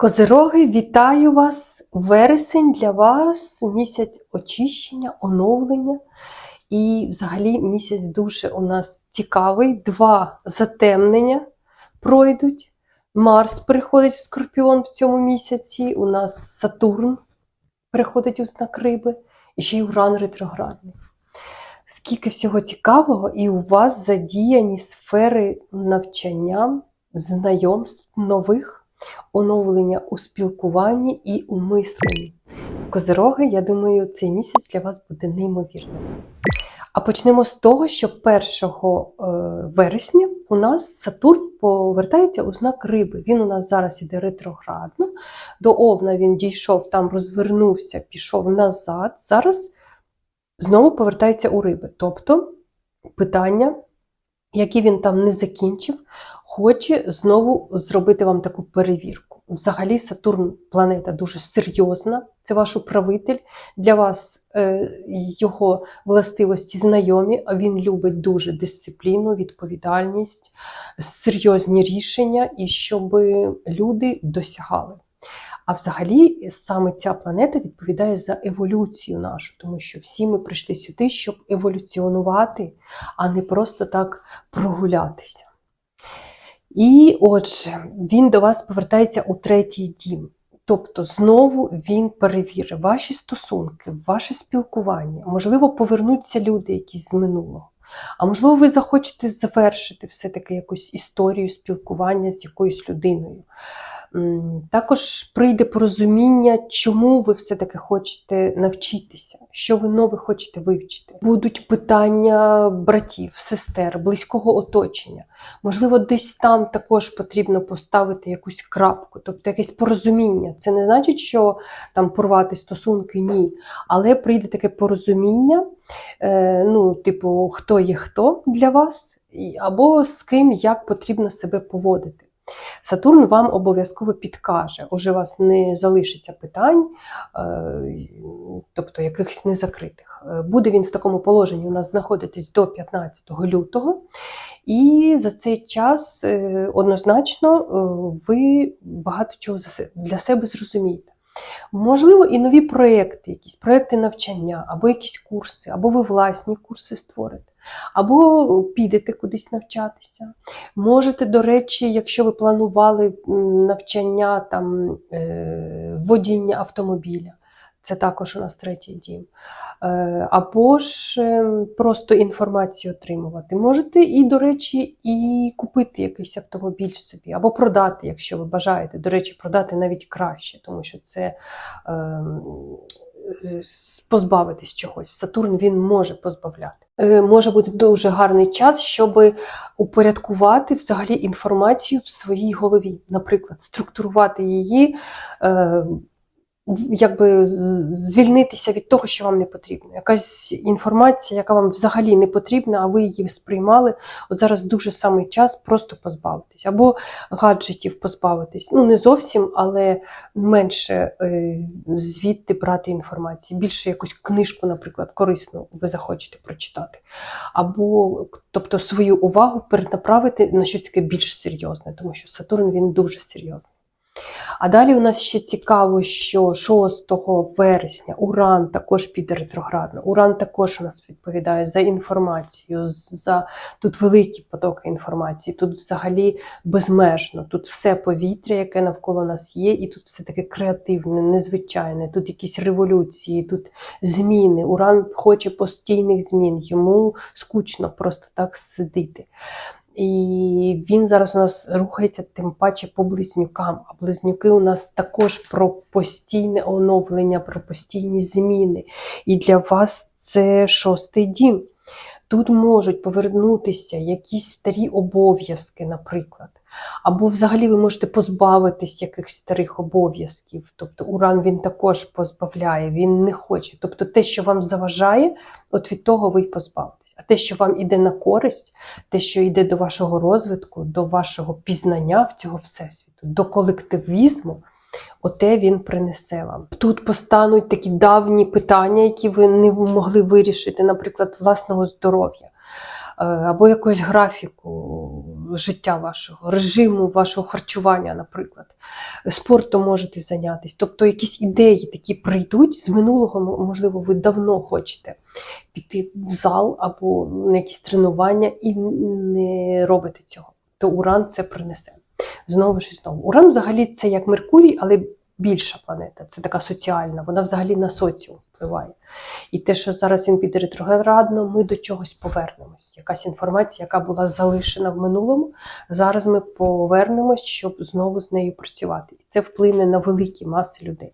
Козироги, вітаю вас! Вересень для вас місяць очищення, оновлення. І взагалі місяць дуже у нас цікавий. Два затемнення пройдуть. Марс приходить в Скорпіон в цьому місяці. У нас Сатурн приходить у знак риби, і ще й Уран ретроградний. Скільки всього цікавого, і у вас задіяні сфери навчання, знайомств нових оновлення у спілкуванні і у мисленні. Козироги, я думаю, цей місяць для вас буде неймовірним. А почнемо з того, що 1 е, вересня у нас Сатурн повертається у знак риби. Він у нас зараз іде ретроградно. До Овна він дійшов, там розвернувся, пішов назад. Зараз знову повертається у риби. Тобто питання, які він там не закінчив, хоче знову зробити вам таку перевірку. Взагалі, Сатурн планета дуже серйозна, це ваш управитель. Для вас е, його властивості знайомі, а він любить дуже дисципліну, відповідальність, серйозні рішення і щоб люди досягали. А взагалі, саме ця планета відповідає за еволюцію нашу, тому що всі ми прийшли сюди, щоб еволюціонувати, а не просто так прогулятися. І отже, він до вас повертається у третій дім. Тобто, знову він перевірить ваші стосунки, ваше спілкування. Можливо, повернуться люди якісь з минулого. А можливо, ви захочете завершити все-таки якусь історію спілкування з якоюсь людиною. Також прийде порозуміння, чому ви все-таки хочете навчитися, що ви нове хочете вивчити. Будуть питання братів, сестер, близького оточення. Можливо, десь там також потрібно поставити якусь крапку, тобто якесь порозуміння. Це не значить, що там порвати стосунки, ні. Але прийде таке порозуміння, е, ну, типу, хто є хто для вас, або з ким як потрібно себе поводити. Сатурн вам обов'язково підкаже, уже у вас не залишиться питань, тобто якихось незакритих. Буде він в такому положенні у нас знаходитись до 15 лютого, і за цей час однозначно ви багато чого для себе зрозумієте. Можливо, і нові проекти, якісь проекти навчання, або якісь курси, або ви власні курси створите, або підете кудись навчатися. Можете, до речі, якщо ви планували навчання там, е, водіння автомобіля. Це також у нас третій дім. Е, або ж ем, просто інформацію отримувати. Можете і, до речі, і купити якийсь автомобіль собі, або продати, якщо ви бажаєте. До речі, продати навіть краще, тому що це е, позбавитись чогось. Сатурн він може позбавляти. Е, може бути дуже гарний час, щоб упорядкувати взагалі інформацію в своїй голові, наприклад, структурувати її. Якби звільнитися від того, що вам не потрібно. Якась інформація, яка вам взагалі не потрібна, а ви її сприймали. От зараз дуже самий час просто позбавитись. Або гаджетів позбавитись. Ну, не зовсім, але менше е, звідти брати інформації. Більше якусь книжку, наприклад, корисну ви захочете прочитати. Або, тобто, свою увагу перенаправити на щось таке більш серйозне, тому що Сатурн він дуже серйозний. А далі у нас ще цікаво, що 6 вересня Уран також піде ретроградно. Уран також у нас відповідає за інформацію, за тут великі потоки інформації, тут взагалі безмежно, тут все повітря, яке навколо нас є, і тут все таке креативне, незвичайне, тут якісь революції, тут зміни. Уран хоче постійних змін, йому скучно просто так сидіти. І він зараз у нас рухається тим паче по близнюкам. А близнюки у нас також про постійне оновлення, про постійні зміни. І для вас це шостий дім. Тут можуть повернутися якісь старі обов'язки, наприклад. Або взагалі ви можете позбавитись якихось старих обов'язків. Тобто Уран він також позбавляє, він не хоче. Тобто те, що вам заважає, от від того ви й позбавитесь. А те, що вам іде на користь, те, що йде до вашого розвитку, до вашого пізнання в цього всесвіту, до колективізму, оте він принесе вам. Тут постануть такі давні питання, які ви не могли вирішити, наприклад, власного здоров'я. Е, або якогось графіку, життя вашого, режиму вашого харчування, наприклад. Спортом можете зайнятися. Тобто якісь ідеї такі прийдуть з минулого, можливо, ви давно хочете піти в зал або на якісь тренування і не робите цього. То Уран це принесе. Знову ж знову. Уран взагалі це як Меркурій, але більша планета. Це така соціальна, вона взагалі на соціум впливає. І те, що зараз він піде ретроградно, ми до чогось повернемось. Якась інформація, яка була залишена в минулому, зараз ми повернемось, щоб знову з нею працювати. І це вплине на великі маси людей.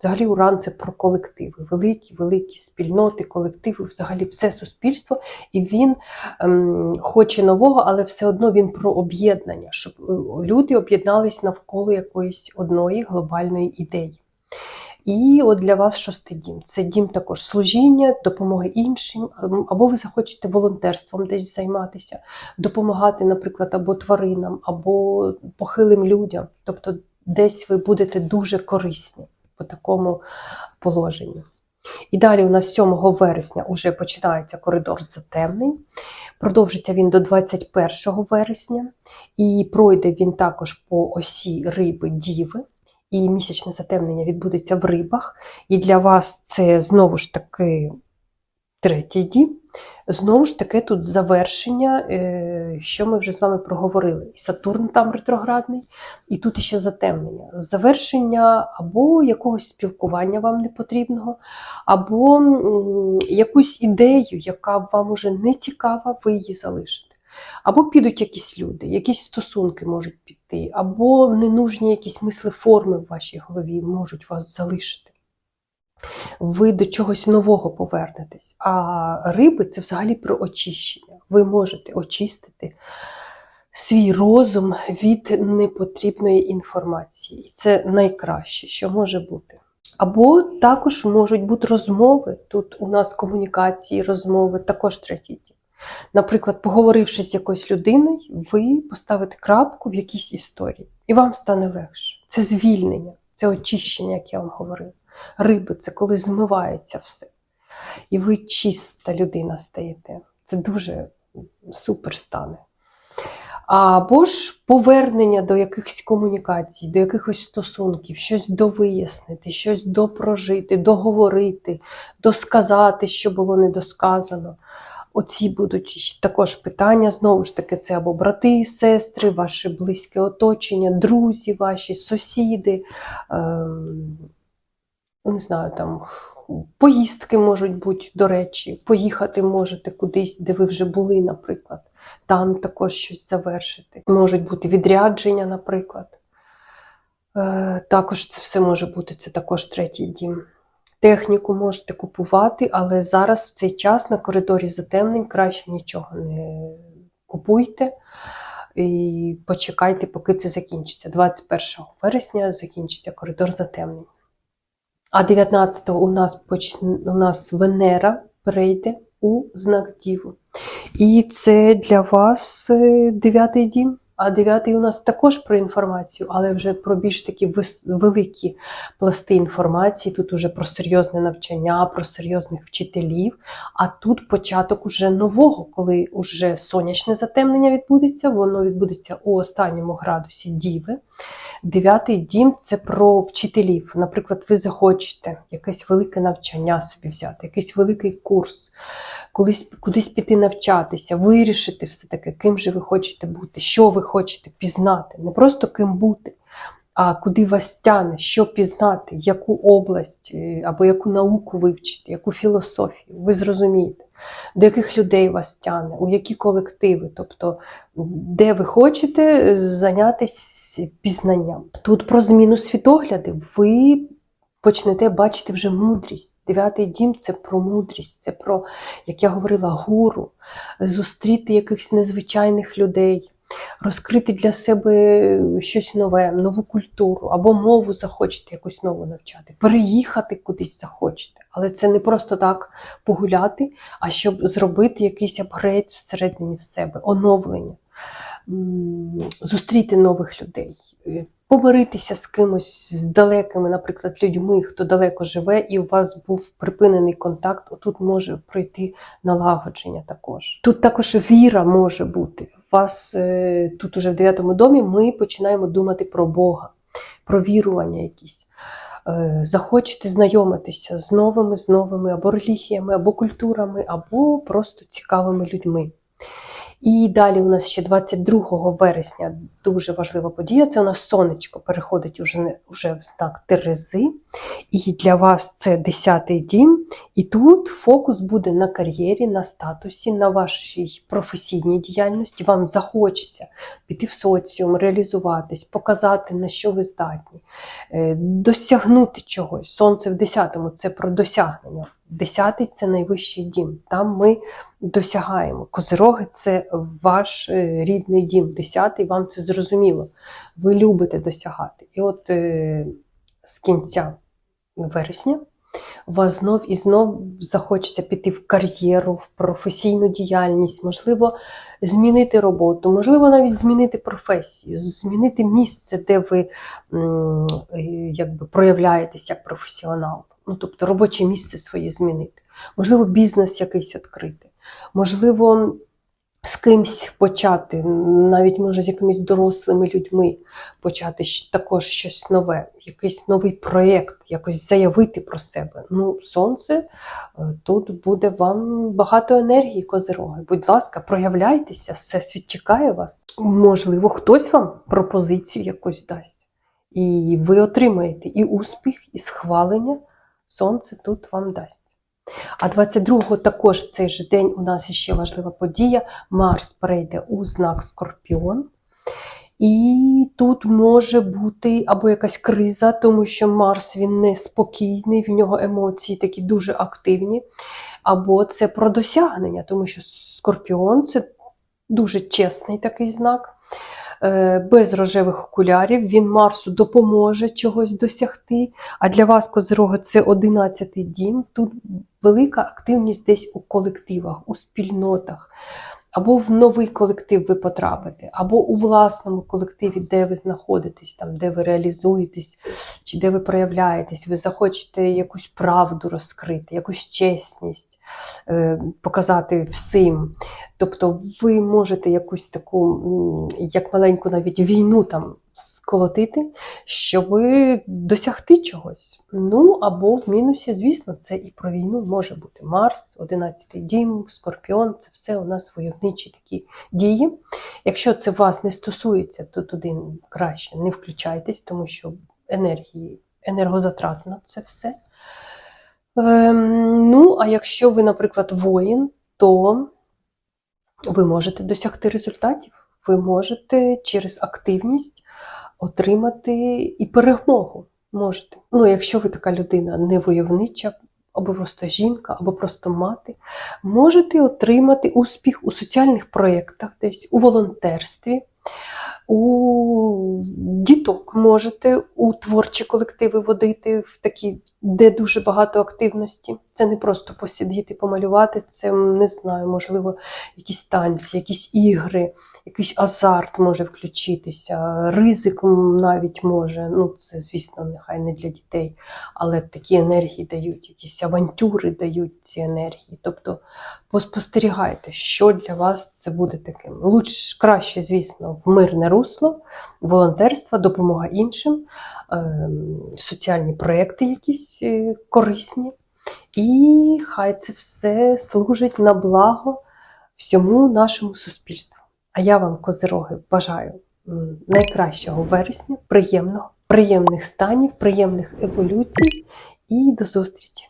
Взагалі, уран це про колективи, великі, великі спільноти, колективи, взагалі все суспільство. І він ем, хоче нового, але все одно він про об'єднання, щоб е, люди об'єднались навколо якоїсь одної глобальної ідеї. І от для вас шостий дім. Це дім також служіння, допомоги іншим, ем, або ви захочете волонтерством десь займатися, допомагати, наприклад, або тваринам, або похилим людям. Тобто десь ви будете дуже корисні по такому положенню. І далі у нас 7 вересня вже починається коридор затемнень. Продовжиться він до 21 вересня, і пройде він також по осі риби Діви. І місячне затемнення відбудеться в рибах. І для вас це знову ж таки третій дім. Знову ж таки, тут завершення, е, що ми вже з вами проговорили. І Сатурн там ретроградний, і тут ще затемнення. Завершення або якогось спілкування вам не потрібного, або якусь ідею, яка вам уже не цікава, ви її залишите. Або підуть якісь люди, якісь стосунки можуть піти, або ненужні якісь мислеформи в вашій голові можуть вас залишити. Ви до чогось нового повернетесь. А риби це взагалі про очищення. Ви можете очистити свій розум від непотрібної інформації. І це найкраще, що може бути. Або також можуть бути розмови. Тут у нас комунікації, розмови, також третій. Наприклад, поговоривши з якоюсь людиною, ви поставите крапку в якійсь історії, і вам стане легше. Це звільнення, це очищення, як я вам говорила. Риби це коли змивається все. І ви чиста людина стаєте. Це дуже супер стане. Або ж повернення до якихось комунікацій, до якихось стосунків, щось довияснити, щось допрожити, договорити, досказати, що було недосказано. Оці будуть також питання. Знову ж таки, це або брати, сестри, ваше близьке оточення, друзі ваші, сусіди. Ем, не знаю, там поїздки можуть бути, до речі, поїхати можете кудись, де ви вже були, наприклад. Там також щось завершити. Можуть бути відрядження, наприклад. Е, також це все може бути, це також третій дім. Техніку можете купувати, але зараз в цей час на коридорі затемнень краще нічого не купуйте. І почекайте, поки це закінчиться. 21 вересня закінчиться коридор затемнень. А 19-го у нас почне, у нас Венера перейде у знак Діву. І це для вас е, дев'ятий дім. А дев'ятий у нас також про інформацію, але вже про більш такі великі пласти інформації. Тут уже про серйозне навчання, про серйозних вчителів. А тут початок уже нового, коли уже сонячне затемнення відбудеться, воно відбудеться у останньому градусі Діви. Дев'ятий дім це про вчителів. Наприклад, ви захочете якесь велике навчання собі взяти, якийсь великий курс, колись кудись піти навчатися, вирішити все-таки, ким же ви хочете бути, що ви хочете пізнати. Не просто ким бути, а куди вас тяне, що пізнати, яку область е, або яку науку вивчити, яку філософію. Ви зрозумієте, до яких людей вас тяне, у які колективи, тобто де ви хочете зайнятися пізнанням. Тут про зміну світогляди ви почнете бачити вже мудрість. Дев'ятий дім це про мудрість, це про, як я говорила, гуру, зустріти якихось незвичайних людей, розкрити для себе щось нове, нову культуру або мову захочете якусь нову навчати, переїхати кудись захочете. Але це не просто так погуляти, а щоб зробити якийсь апгрейд всередині в себе, оновлення, зустріти нових людей, е, помиритися з кимось з далекими, наприклад, людьми, хто далеко живе, і у вас був припинений контакт. Тут може пройти налагодження також. Тут також віра може бути вас е, тут уже в дев'ятому домі ми починаємо думати про Бога, про вірування якісь. Е, Захочете знайомитися з новими, з новими або релігіями, або культурами, або просто цікавими людьми. І далі у нас ще 22 вересня дуже важлива подія. Це у нас сонечко переходить уже, уже в знак Терези. І для вас це 10-й дім. І тут фокус буде на кар'єрі, на статусі, на вашій професійній діяльності. Вам захочеться піти в соціум, реалізуватись, показати, на що ви здатні, е, досягнути чогось. Сонце в 10-му це про досягнення. 10-й це найвищий дім. Там ми досягаємо. Козироги це ваш е, рідний дім. 10-й вам це зрозуміло. Ви любите досягати. І от е, з кінця вересня вас знов і знов захочеться піти в кар'єру, в професійну діяльність, можливо, змінити роботу, можливо, навіть змінити професію, змінити місце, де ви е, якби, проявляєтесь як професіонал. Ну, тобто робоче місце своє змінити. Можливо, бізнес якийсь відкрити. Можливо, з кимсь почати, навіть може з якимись дорослими людьми почати також щось нове, якийсь новий проєкт, якось заявити про себе. Ну, сонце е, тут буде вам багато енергії, козироги. Будь ласка, проявляйтеся, всесвіт чекає вас. Можливо, хтось вам пропозицію якусь дасть. І ви отримаєте і успіх, і схвалення. Сонце тут вам дасть. А 22-го також в цей же день у нас ще важлива подія. Марс перейде у знак Скорпіон. І тут може бути або якась криза, тому що Марс він не спокійний, в нього емоції такі дуже активні, або це про досягнення, тому що Скорпіон це дуже чесний такий знак. Е, Без рожевих окулярів він Марсу допоможе чогось досягти. А для вас, Козироги, це 11-й дім. Тут велика активність десь у колективах, у спільнотах. Або в новий колектив ви потрапите, або у власному колективі, де ви знаходитесь, там, де ви реалізуєтесь, чи де ви проявляєтесь, ви захочете якусь правду розкрити, якусь чесність е, показати всім. Тобто ви можете якусь таку, як маленьку навіть війну там сколотити, щоб досягти чогось. Ну або в мінусі, звісно, це і про війну може бути. Марс, 11-й дім, Скорпіон це все у нас войовничі такі дії. Якщо це вас не стосується, то туди краще не включайтесь, тому що енергії, енергозатратно це все. Ем, ну, а якщо ви, наприклад, воїн, то ви можете досягти результатів. Ви можете через активність отримати і перемогу. Можете. Ну, якщо ви така людина не войовнича, або просто жінка, або просто мати, можете отримати успіх у соціальних проєктах, десь у волонтерстві, у діток можете у творчі колективи водити, в такі, де дуже багато активності. Це не просто посидіти, помалювати, це не знаю, можливо, якісь танці, якісь ігри, якийсь азарт може включитися, ризик навіть може. Ну, це, звісно, нехай не для дітей, але такі енергії дають, якісь авантюри дають ці енергії. Тобто поспостерігайте, що для вас це буде таким. Лучше краще, звісно, в мирне русло, волонтерство, допомога іншим, ем, соціальні проекти якісь е, корисні. І хай це все служить на благо всьому нашому суспільству. А я вам, козироги, бажаю найкращого вересня, приємного, приємних станів, приємних еволюцій і до зустрічі!